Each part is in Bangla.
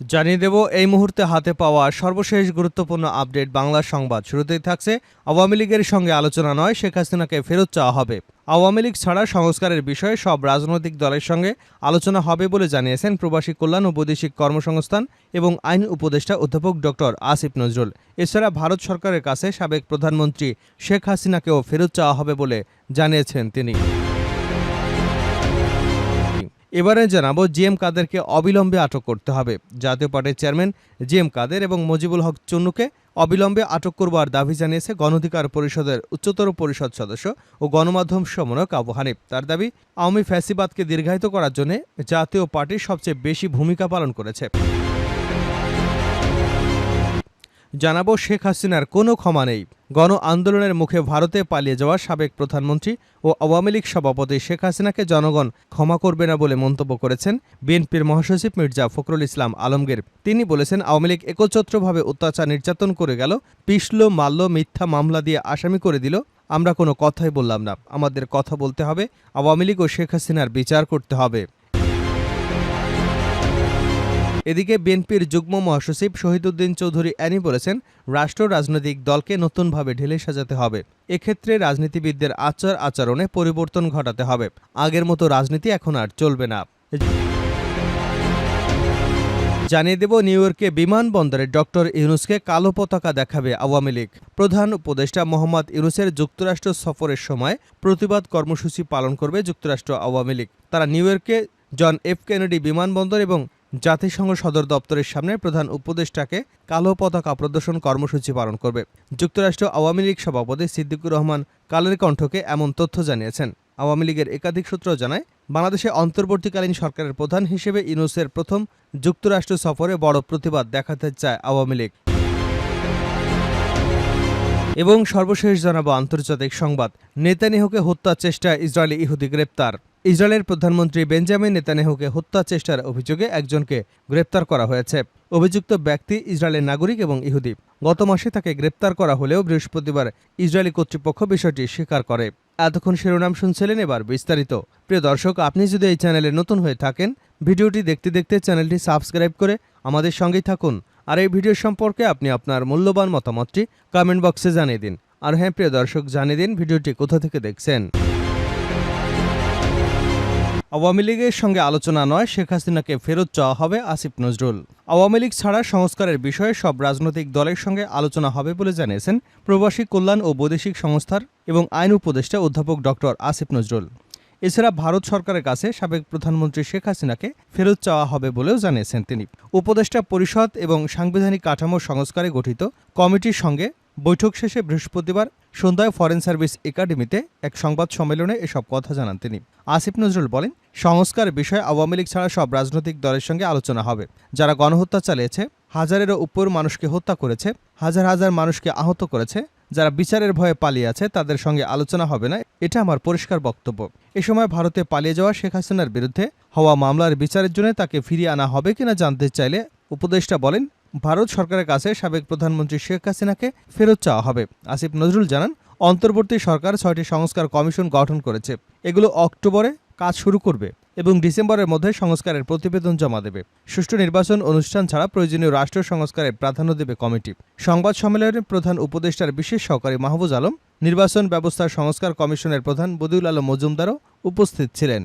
জানিয়ে দেব, এই মুহূর্তে হাতে পাওয়া সর্বশেষ গুরুত্বপূর্ণ আপডেট বাংলা সংবাদ। শুরুতেই থাকছে আওয়ামী লীগের সঙ্গে আলোচনা নয়, শেখ হাসিনাকে ফেরত চাওয়া হবে। আওয়ামী লীগ ছাড়া সংস্কারের বিষয়ে সব রাজনৈতিক দলের সঙ্গে আলোচনা হবে বলে জানিয়েছেন প্রবাসী কল্যাণ ও বৈদেশিক কর্মসংস্থান এবং আইন উপদেষ্টা অধ্যাপক ডক্টর আসিফ নজরুল। এছাড়া ভারত সরকারের কাছে সাবেক প্রধানমন্ত্রী শেখ হাসিনাকেও ফেরত চাওয়া হবে বলে জানিয়েছেন তিনি। এবারে জানাব জি এম কাদেরকে অবিলম্বে আটক করতে হবে। জাতীয় পার্টির চেয়ারম্যান জি এম কাদের এবং মজিবুল হক চুন্নুকে অবিলম্বে আটক করবার দাবি জানিয়েছে গণধিকার পরিষদের উচ্চতর পরিষদ সদস্য ও গণমাধ্যম সমন্বয়ক আবু হানিফ। তার দাবি, আওয়ামী ফ্যাসিবাদকে দীর্ঘায়িত করার জন্য জাতীয় পার্টি সবচেয়ে বেশি ভূমিকা পালন করেছে। জানাব শেখ হাসিনার কোনো ক্ষমা নেই। গণ আন্দোলনের মুখে ভারতে পালিয়ে যাওয়া সাবেক প্রধানমন্ত্রী ও আওয়ামী লীগ সভাপতি শেখ হাসিনাকে জনগণ ক্ষমা করবে না বলে মন্তব্য করেছেন বিএনপির মহাসচিব মির্জা ফখরুল ইসলাম আলমগীর। তিনি বলেছেন, আওয়ামী লীগ একচ্ছত্রভাবে অত্যাচার নির্যাতন করে গেল, পিষল মাল্য মিথ্যা মামলা দিয়ে আসামি করে দিল, আমরা কোনো কথাই বললাম না। আমাদের কথা বলতে হবে, আওয়ামী লীগ ও শেখ হাসিনার বিচার করতে হবে। এদিকে বিএনপির যুগ্ম মহাসচিব শহীদুদ্দিন চৌধুরী অ্যানি বলেছেন, রাষ্ট্র রাজনৈতিক দলকে নতুনভাবে ঢেলে সাজাতে হবে। এক্ষেত্রে রাজনীতিবিদদের আচার আচরণে পরিবর্তন ঘটাতে হবে। আগের মতো রাজনীতি এখন আর চলবে না। জানিয়ে দেব, নিউ ইয়র্কে বিমানবন্দরে ডক্টর ইউনুসকে কালো পতাকা দেখাবে আওয়ামী লীগ। প্রধান উপদেষ্টা মোহাম্মদ ইউনুসের যুক্তরাষ্ট্র সফরের সময় প্রতিবাদ কর্মসূচি পালন করবে যুক্তরাষ্ট্র আওয়ামী লীগ। তারা নিউ ইয়র্কে জন এফ কেনেডি বিমানবন্দর এবং জাতিসংঘ সদর দপ্তরের সামনে প্রধান উপদেষ্টাকে কালো পতাকা প্রদর্শন কর্মসূচি পালন করবে। যুক্তরাষ্ট্র আওয়ামী লীগ সভাপতি সিদ্দিকুর রহমান কালের কণ্ঠকে এমন তথ্য জানিয়েছেন। আওয়ামী লীগের একাধিক সূত্র জানায়, বাংলাদেশে অন্তর্বর্তীকালীন সরকারের প্রধান হিসেবে ইউনুসের প্রথম যুক্তরাষ্ট্র সফরে বড় প্রতিবাদ দেখাতে চায় আওয়ামী লীগ। এবং সর্বশেষ জানাব আন্তর্জাতিক সংবাদ। নেতানিয়াহুকে হত্যা চেষ্টায় ইসরায়েলি ইহুদি গ্রেপ্তার। ইসরায়েলের প্রধানমন্ত্রী বেঞ্জামিন নেতানিয়াহুকে হত্যা চেষ্টার অভিযোগে একজনকে গ্রেপ্তার করা হয়েছে। অভিযুক্ত ব্যক্তি ইসরায়েলের নাগরিক এবং ইহুদি। গত মাসে তাকে গ্রেপ্তার করা হলেও বৃহস্পতিবার ইসরায়েলি কর্তৃপক্ষ বিষয়টি স্বীকার করে। এতক্ষণ শিরোনাম শুনছিলেন এবার বিস্তারিত। প্রিয় দর্শক, আপনি যদি এই চ্যানেলে নতুন হয়ে থাকেন, ভিডিওটি দেখতে দেখতে চ্যানেলটি সাবস্ক্রাইব করে আমাদের সঙ্গেই থাকুন। আর এই ভিডিও সম্পর্কে আপনি আপনার মূল্যবান মতামতটি কমেন্ট বক্সে জানিয়ে দিন। আর হ্যাঁ প্রিয় দর্শক, জানিয়ে দিন ভিডিওটি কোথা থেকে দেখছেন। আওয়ামী লীগের সঙ্গে আলোচনা নয়, শেখ হাসিনাকে ফেরত চাওয়া হবে আসিফ নজরুল। আওয়ামী লীগ ছাড়া সংস্কারের বিষয়ে সব রাজনৈতিক দলের সঙ্গে আলোচনা হবে বলে জানিয়েছেন প্রবাসী কল্যাণ ও বৈদেশিক সংস্থার এবং আইন উপদেষ্টা অধ্যাপক ডক্টর আসিফ নজরুল। এছাড়া ভারত সরকারের কাছে সাবেক প্রধানমন্ত্রী শেখ হাসিনাকে ফেরত চাওয়া হবে বলেও জানিয়েছেন তিনি। উপদেষ্টা পরিষদ এবং সাংবিধানিক কাঠামো সংস্কারে গঠিত কমিটির সঙ্গে বৈঠক শেষে বৃহস্পতিবার সন্ধ্যায় ফরেন সার্ভিস একাডেমিতে এক সংবাদ সম্মেলনে এসব কথা জানান তিনি। আসিফ নজরুল বলেন সংস্কার বিষয়ে আওয়ামী লীগ ছাড়া সব রাজনৈতিক দলের সঙ্গে আলোচনা হবে। যারা গণহত্যা চালিয়েছে, হাজারেরও উপর মানুষকে হত্যা করেছে, হাজার হাজার মানুষকে আহত করেছে, যারা বিচারের ভয়ে পালিয়ে আছে, তাদের সঙ্গে আলোচনা হবে না, এটা আমার পরিষ্কার বক্তব্য। এ সময় ভারতে পালিয়ে যাওয়া শেখ হাসিনার বিরুদ্ধে হওয়া মামলার বিচারের জন্য তাকে ফিরিয়ে আনা হবে কিনা জানতে চাইলে উপদেষ্টা বলেন ভারত সরকারের কাছে সাবেক প্রধানমন্ত্রী শেখ হাসিনাকে ফেরত চাওয়া হবে। আসিফ নজরুল জানান, অন্তর্বর্তী সরকার ছয়টি সংস্কার কমিশন গঠন করেছে। এগুলো অক্টোবরে কাজ শুরু করবে এবং ডিসেম্বরের মধ্যে সংস্কারের প্রতিবেদন জমা দেবে। সুষ্ঠু নির্বাচন অনুষ্ঠান ছাড়া প্রয়োজনীয় রাষ্ট্র সংস্কারের প্রাধান্য দেবে কমিটি। সংবাদ সম্মেলনে প্রধান উপদেষ্টার বিশেষ সহকারী মাহবুজ আলম, নির্বাচন ব্যবস্থার সংস্কার কমিশনের প্রধান বদিউল আলম মজুমদারও উপস্থিত ছিলেন।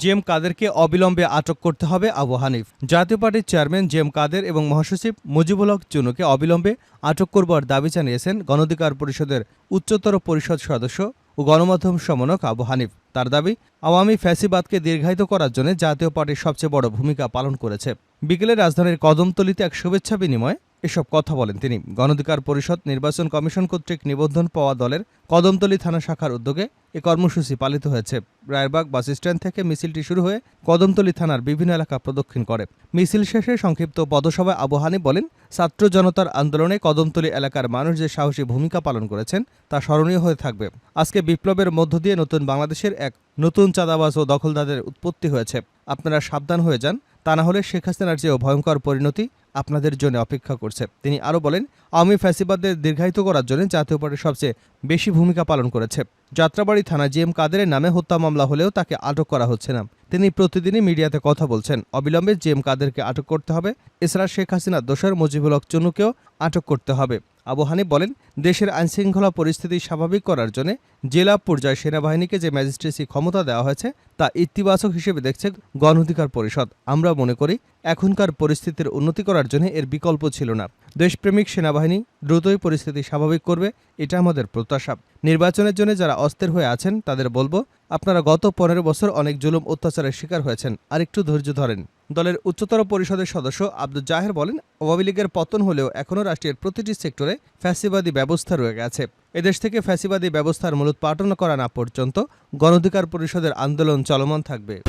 জি এম কাদেরকে অবিলম্বে আটক করতে হবে আবু হানিফ। জাতীয় পার্টির চেয়ারম্যান জি এম কাদের এবং মহাসচিব মুজিবুল হক চুনুকে অবিলম্বে আটক করবার দাবি জানিয়েছেন গণঅধিকার পরিষদের উচ্চতর পরিষদ সদস্য ও গণমাধ্যম সমন্বয়ক আবু হানিফ। তার দাবি, আওয়ামী ফ্যাসিবাদকে দীর্ঘায়িত করার জন্য জাতীয় পার্টির সবচেয়ে বড় ভূমিকা পালন করেছে। বিকেলে রাজধানীর কদমতলিতে এক শুভেচ্ছা বিনিময়ে এসব কথা বলেন তিনি। গণঅধিকার পরিষদ, নির্বাচন কমিশন কর্তৃক নিবন্ধন পাওয়া দলের কদমতলী থানা শাখার উদ্যোগে এ কর্মসূচি পালিত হয়েছে। রায়েরবাগ বাস স্ট্যান্ড থেকে মিছিলটি শুরু হয়ে কদমতলী থানার বিভিন্ন এলাকা প্রদক্ষিণ করে। মিছিল শেষে সংক্ষিপ্ত পদসভায় আবু হানিফ বলেন, ছাত্র জনতার আন্দোলনে কদমতলী এলাকার মানুষ যে সাহসী ভূমিকা পালন করেছেন, তা স্মরণীয় হয়ে থাকবে। আজকে বিপ্লবের মধ্য দিয়ে নতুন বাংলাদেশের এক নতুন চাঁদাবাজ ও দখলদারদের উৎপত্তি হয়েছে। আপনারা সাবধান হয়ে যান, তা না হলে শেখ হাসিনার চেয়েও ভয়ঙ্কর পরিণতি আপনাদের জন্য অপেক্ষা করছে। তিনি আরও বলেন, আওয়ামী ফ্যাসিবাদদের দীর্ঘায়িত করার জন্য জাতীয় পার্টি সবচেয়ে বেশি ভূমিকা পালন করেছে। যাত্রাবাড়ি থানা জি এম কাদেরের নামে হত্যা মামলা হলেও তাকে আটক করা হচ্ছে না। তিনি প্রতিদিনই মিডিয়াতে কথা বলছেন। অবিলম্বে জেম কাদেরকে আটক করতে হবে। এছাড়া শেখ হাসিনা দোসর মুজিবুল হক চুনুকেও আটক করতে হবে। আবু হানিফ বলেন, দেশের আইনশৃঙ্খলা পরিস্থিতি স্বাভাবিক করার জন্য জেলা পর্যায়ে সেনাবাহিনীকে যে ম্যাজিস্ট্রেসি ক্ষমতা দেওয়া হয়েছে, তা ইতিবাচক হিসেবে দেখছে গণ অধিকার পরিষদ। আমরা মনে করি, এখনকার পরিস্থিতির উন্নতি করার জন্য এর বিকল্প ছিল না। দেশপ্রেমিক সেনাবাহিনী দ্রুতই পরিস্থিতি স্বাভাবিক করবে, এটা আমাদের প্রত্যাশা। নির্বাচনের জন্য যারা অস্থির হয়ে আছেন, তাদের বলব, আপনারা গত পনেরো বছর অনেক জুলুম, অত্যাচারের শিকার হয়েছেন। আর একটু ধৈর্য ধরেন। দলের উচ্চতর পরিষদের সদস্য আব্দুল জাহের বলেন, আওয়ামী লীগের পতন হলেও এখনও রাষ্ট্রের প্রতিটি সেক্টরে ফ্যাসিবাদী ব্যবস্থা রয়ে গেছে। এদেশ থেকে ফ্যাসিবাদী ব্যবস্থার মূলত মূলোৎপাটন করা না পর্যন্ত গণঅধিকার পরিষদের আন্দোলন চলমান থাকবে।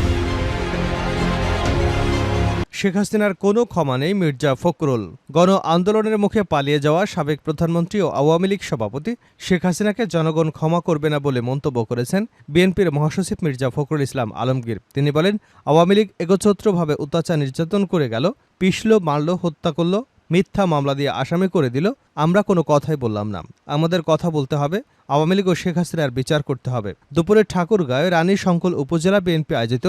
শেখ হাসিনার কোনো ক্ষমা নেই মির্জা ফখরুল। গণ আন্দোলনের মুখে পালিয়ে যাওয়া সাবেক প্রধানমন্ত্রী ও আওয়ামী লীগ সভাপতি শেখ হাসিনাকে জনগণ ক্ষমা করবে না বলে মন্তব্য করেছেন বিএনপির মহাসচিব মির্জা ফখরুল ইসলাম আলমগীর। তিনি বলেন, আওয়ামী লীগ একচ্ছত্রভাবে অত্যাচার নির্যাতন করে গেল, পিষল, মারল, হত্যা করল মিথ্যা মামলা দিয়ে আসামি করে দিল, আমরা কোনো কথাই বললাম না। আমাদের কথা বলতে হবে, আওয়ামী লীগ ও শেখ হাসিনার বিচার করতে হবে। দুপুরে ঠাকুরগাঁয়ে রানী শঙ্কল উপজেলা বিএনপি আয়োজিত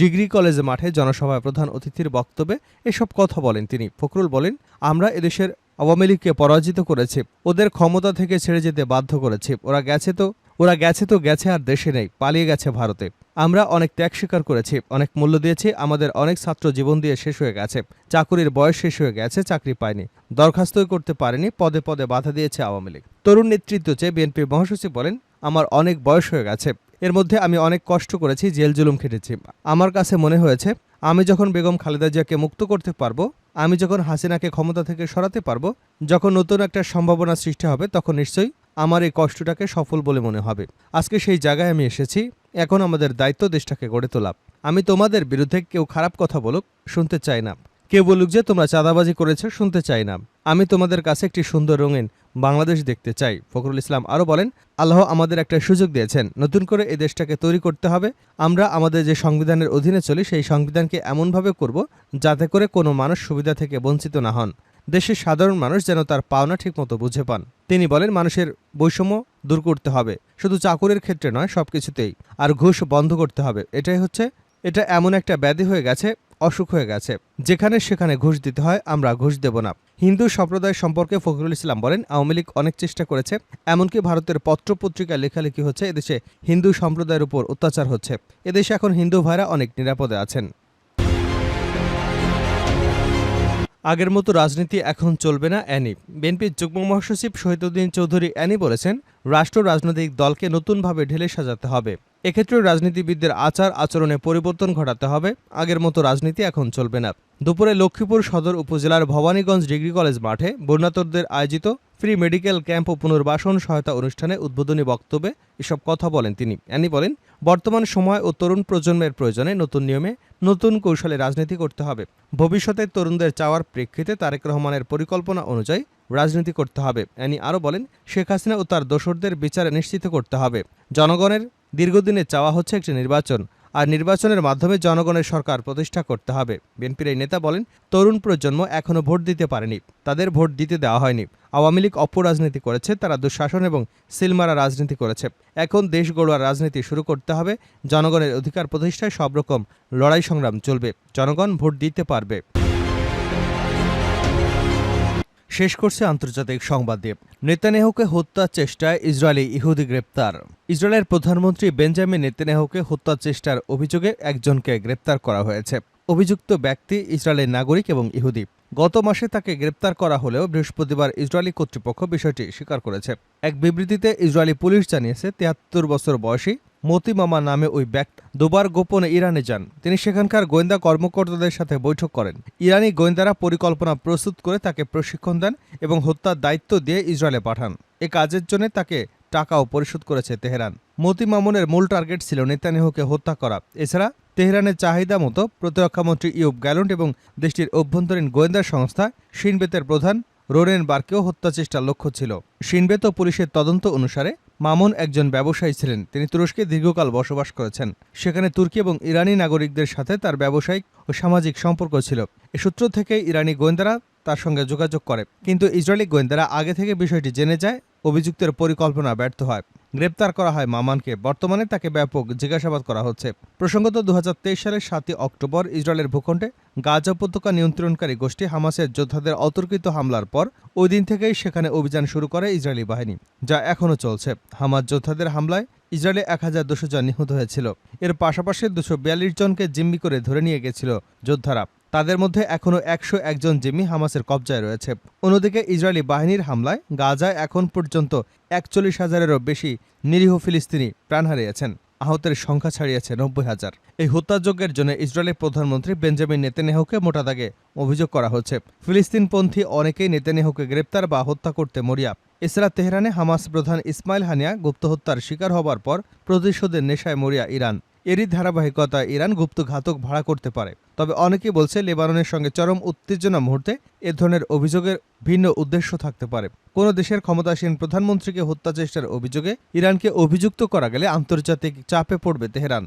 ডিগ্রি কলেজ মাঠে জনসভায় প্রধান অতিথির বক্তব্যে এসব কথা বলেন তিনি। ফখরুল বলেন, আমরা এদেশের আওয়ামী লীগকে পরাজিত করেছি, ওদের ক্ষমতা থেকে ছেড়ে যেতে বাধ্য করেছি। ওরা গেছে তো, ওরা গেছে তো গেছে আর দেশে নেই, পালিয়ে গেছে ভারতে। আমরা অনেক ত্যাগ স্বীকার করেছি, অনেক মূল্য দিয়েছি, আমাদের অনেক ছাত্র জীবন দিয়ে শেষ হয়ে গেছে। চাকুরির বয়স শেষ হয়ে গেছে, চাকরি পায়নি দরখাস্তই করতে পারেনি, পদে পদে বাধা দিয়েছে আওয়ামী লীগ। তরুণ নেতৃত্ব চেয়ে বিএনপির মহাসচিব বলেন, আমার অনেক বয়স হয়ে গেছে। এর মধ্যে আমি অনেক কষ্ট করেছি, জেল জুলুম খেটেছি। আমার কাছে মনে হয়েছে, আমি যখন বেগম খালেদা জিয়াকে মুক্ত করতে পারব, আমি যখন হাসিনাকে ক্ষমতা থেকে সরাতে পারব, যখন নতুন একটা সম্ভাবনা সৃষ্টি হবে, তখন নিশ্চয়ই আমার এই কষ্টটাকে সফল বলে মনে হবে। আজকে সেই জায়গায় আমি এসেছি এখন আমাদের দায়িত্ব দেশটাকে গড়ে তোলা আমি তোমাদের বিরুদ্ধে কেউ খারাপ কথা বলুক, শুনতে চাই না। কেউ বলুক যে তোমরা চাঁদাবাজি করেছ, শুনতে চাই না। আমি তোমাদের কাছে একটি সুন্দর রঙিন বাংলাদেশ দেখতে চাই। ফখরুল ইসলাম আরও বলেন, আল্লাহ আমাদের একটা সুযোগ দিয়েছেন। নতুন করে এই দেশটাকে তৈরি করতে হবে। আমরা আমাদের যে সংবিধানের অধীনে চলি, সেই সংবিধানকে এমনভাবে করব যাতে করে কোনো মানুষ সুবিধা থেকে বঞ্চিত না হন। দেশের সাধারণ মানুষ যেন তার পাওনা ঠিকমতো বুঝে পান। তিনি বলেন, মানুষের বৈষম্য দূর করতে হবে। শুধু চাকুরের ক্ষেত্রে নয় সব কিছুতেই আর ঘুষ বন্ধ করতে হবে। এটাই হচ্ছে, এটা এমন একটা ব্যাধি হয়ে গেছে, অসুখ হয়ে গেছে। যেখানে সেখানে ঘুষ দিতে হয়, আমরা ঘুষ দেব না। হিন্দু সম্প্রদায় সম্পর্কে ফখরুল ইসলাম বলেন, আওয়ামী লীগ অনেক চেষ্টা করেছে, এমনকি ভারতের পত্রপত্রিকায় লেখালেখি হচ্ছে, এদেশে হিন্দু সম্প্রদায়ের উপর অত্যাচার হচ্ছে। এদেশে এখন হিন্দু ভাইরা অনেক নিরাপদে আছেন। আগের মতো রাজনীতি এখন চলবে না অ্যানি। বিএনপির যুগ্ম মহাসচিব শহীদুদ্দিন চৌধুরী অ্যানি বলেছেন, রাষ্ট্র রাজনৈতিক দলকে নতুনভাবে ঢেলে সাজাতে হবে। এক্ষেত্রে রাজনীতিবিদদের আচার আচরণে পরিবর্তন ঘটাতে হবে। আগের মতো রাজনীতি এখন চলবে না। দুপুরে লক্ষ্মীপুর সদর উপজেলার ভবানীগঞ্জ ডিগ্রি কলেজ মাঠে বন্যাতরদের আয়োজিত ফ্রি মেডিকেল ক্যাম্প ও পুনর্বাসন সহায়তা অনুষ্ঠানে উদ্বোধনী বক্তব্যে এসব কথা বলেন তিনি। অ্যানি বলেন, বর্তমান সময় ও তরুণ প্রজন্মের প্রয়োজনে নতুন নিয়মে নতুন কৌশলে রাজনীতি করতে হবে। ভবিষ্যতে তরুণদের চাওয়ার প্রেক্ষিতে তারেক রহমানের পরিকল্পনা অনুযায়ী রাজনীতি করতে হবে। অ্যানি আরও বলেন, শেখ হাসিনা ও তার দোসরদের বিচারে নিশ্চিত করতে হবে। জনগণের দীর্ঘদিনের চাওয়া হচ্ছে একটি নির্বাচন। আর নির্বাচনের মাধ্যমে জনগণের সরকার প্রতিষ্ঠা করতে হবে। বিএনপির এই নেতা বলেন, তরুণ প্রজন্ম এখনও ভোট দিতে পারেনি। তাদের ভোট দিতে দেওয়া হয়নি। আওয়ামী লীগ অপরাজনীতি করেছে, তারা দুঃশাসন এবং সিলমারা রাজনীতি করেছে। এখন দেশ গড়ুয়ার রাজনীতি শুরু করতে হবে। জনগণের অধিকার প্রতিষ্ঠায় সব রকম লড়াই সংগ্রাম চলবে। জনগণ ভোট দিতে পারবে। শেষ করছে আন্তর্জাতিক সংবাদ দিয়ে নেতানেহুকে হত্যার চেষ্টায় ইসরায়েলি ইহুদি গ্রেপ্তার। ইসরায়েলের প্রধানমন্ত্রী বেঞ্জামিন নেতানেহুকে হত্যার চেষ্টার অভিযোগে একজনকে গ্রেপ্তার করা হয়েছে। অভিযুক্ত ব্যক্তি ইসরায়েলের নাগরিক এবং ইহুদি। গত মাসে তাকে গ্রেপ্তার করা হলেও বৃহস্পতিবার ইসরায়েলি কর্তৃপক্ষ বিষয়টি স্বীকার করেছে। এক বিবৃতিতে ইসরায়েলি পুলিশ জানিয়েছে, তিয়াত্তর বছর বয়সী মতি মামা নামে ওই ব্যক্তি দুবার গোপনে ইরানে যান। তিনি সেখানকার গোয়েন্দা কর্মকর্তাদের সাথে বৈঠক করেন। ইরানি গোয়েন্দারা পরিকল্পনা প্রস্তুত করে তাকে প্রশিক্ষণ দেন এবং হত্যার দায়িত্ব দিয়ে ইসরায়েলে পাঠান। এ কাজের জন্য তাকে টাকাও পরিশোধ করেছে তেহরান। মতি মামুনের মূল টার্গেট ছিল নেতানিয়াহুকে হত্যা করা। এছাড়া তেহরানের চাহিদা মতো প্রতিরক্ষামন্ত্রী ইউব গ্যালন্ট এবং দেশটির অভ্যন্তরীণ গোয়েন্দা সংস্থা শিনবেতের প্রধান রোরেন বার্কেও হত্যা চেষ্টার লক্ষ্য ছিল। শিনবেত ও পুলিশের তদন্ত অনুসারে মামুন একজন ব্যবসায়ী ছিলেন। তিনি তুরস্কে দীর্ঘকাল বসবাস করেছেন। সেখানে তুর্কি এবং ইরানি নাগরিকদের সাথে তার ব্যবসায়িক ও সামাজিক সম্পর্ক ছিল। এ সূত্র থেকে ইরানি গোয়েন্দারা তার সঙ্গে যোগাযোগ করে। কিন্তু ইসরায়েলি গোয়েন্দারা আগে থেকে বিষয়টি জেনে যায়, অভিযুক্তের পরিকল্পনা ব্যর্থ হয়। গ্রেপ্তার করা হয় মামানকে। বর্তমানে তাকে ব্যাপক জিজ্ঞাসাবাদ করা হচ্ছে। প্রসঙ্গত দু হাজার তেইশ সালের সাতই অক্টোবর ইসরায়েলের ভূখণ্ডে গাজা উপত্যকা নিয়ন্ত্রণকারী গোষ্ঠী হামাসের যোদ্ধাদের অতর্কিত হামলার পর ওই দিন থেকেই সেখানে অভিযান শুরু করে ইসরায়েলি বাহিনী, যা এখনও চলছে। হামাস যোদ্ধাদের হামলায় ইসরায়েলে এক হাজার দুশো জন নিহত হয়েছিল। এর পাশাপাশি দুশো বিয়াল্লিশ জনকে জিম্মি করে ধরে নিয়ে গেছিল যোদ্ধারা। তাদের মধ্যে এখনও একশো একজন জিম্মি হামাসের কবজায় রয়েছে। অন্যদিকে ইসরায়েলি বাহিনীর হামলায় গাজায় এখন পর্যন্ত একচল্লিশ হাজারেরও বেশি নিরীহ ফিলিস্তিনি প্রাণ হারিয়েছেন। আহতের সংখ্যা ছাড়িয়েছে নব্বই হাজার। এই হত্যাযজ্ঞের জন্য ইসরায়েলের প্রধানমন্ত্রী বেঞ্জামিন নেতেনেহকে মোটা দাগে অভিযোগ করা হচ্ছে। ফিলিস্তিনপন্থী অনেকেই নেতেনেহকে গ্রেপ্তার বা হত্যা করতে মরিয়া। এছাড়া তেহরানে হামাস প্রধান ইসমাইল হানিয়া গুপ্ত হত্যার শিকার হবার পর প্রতিশোধের নেশায় মরিয়া ইরান। এরই ধারাবাহিকতায় ইরান গুপ্ত ঘাতক ভাড়া করতে পারে। তবে অনেকেই বলছে, লেবাননের সঙ্গে চরম উত্তেজনা মুহূর্তে এ ধরনের অভিযোগের ভিন্ন উদ্দেশ্য থাকতে পারে। কোনো দেশের ক্ষমতাসীন প্রধানমন্ত্রীকে হত্যা চেষ্টার অভিযোগে ইরানকে অভিযুক্ত করা গেলে আন্তর্জাতিক চাপে পড়বে তেহরান।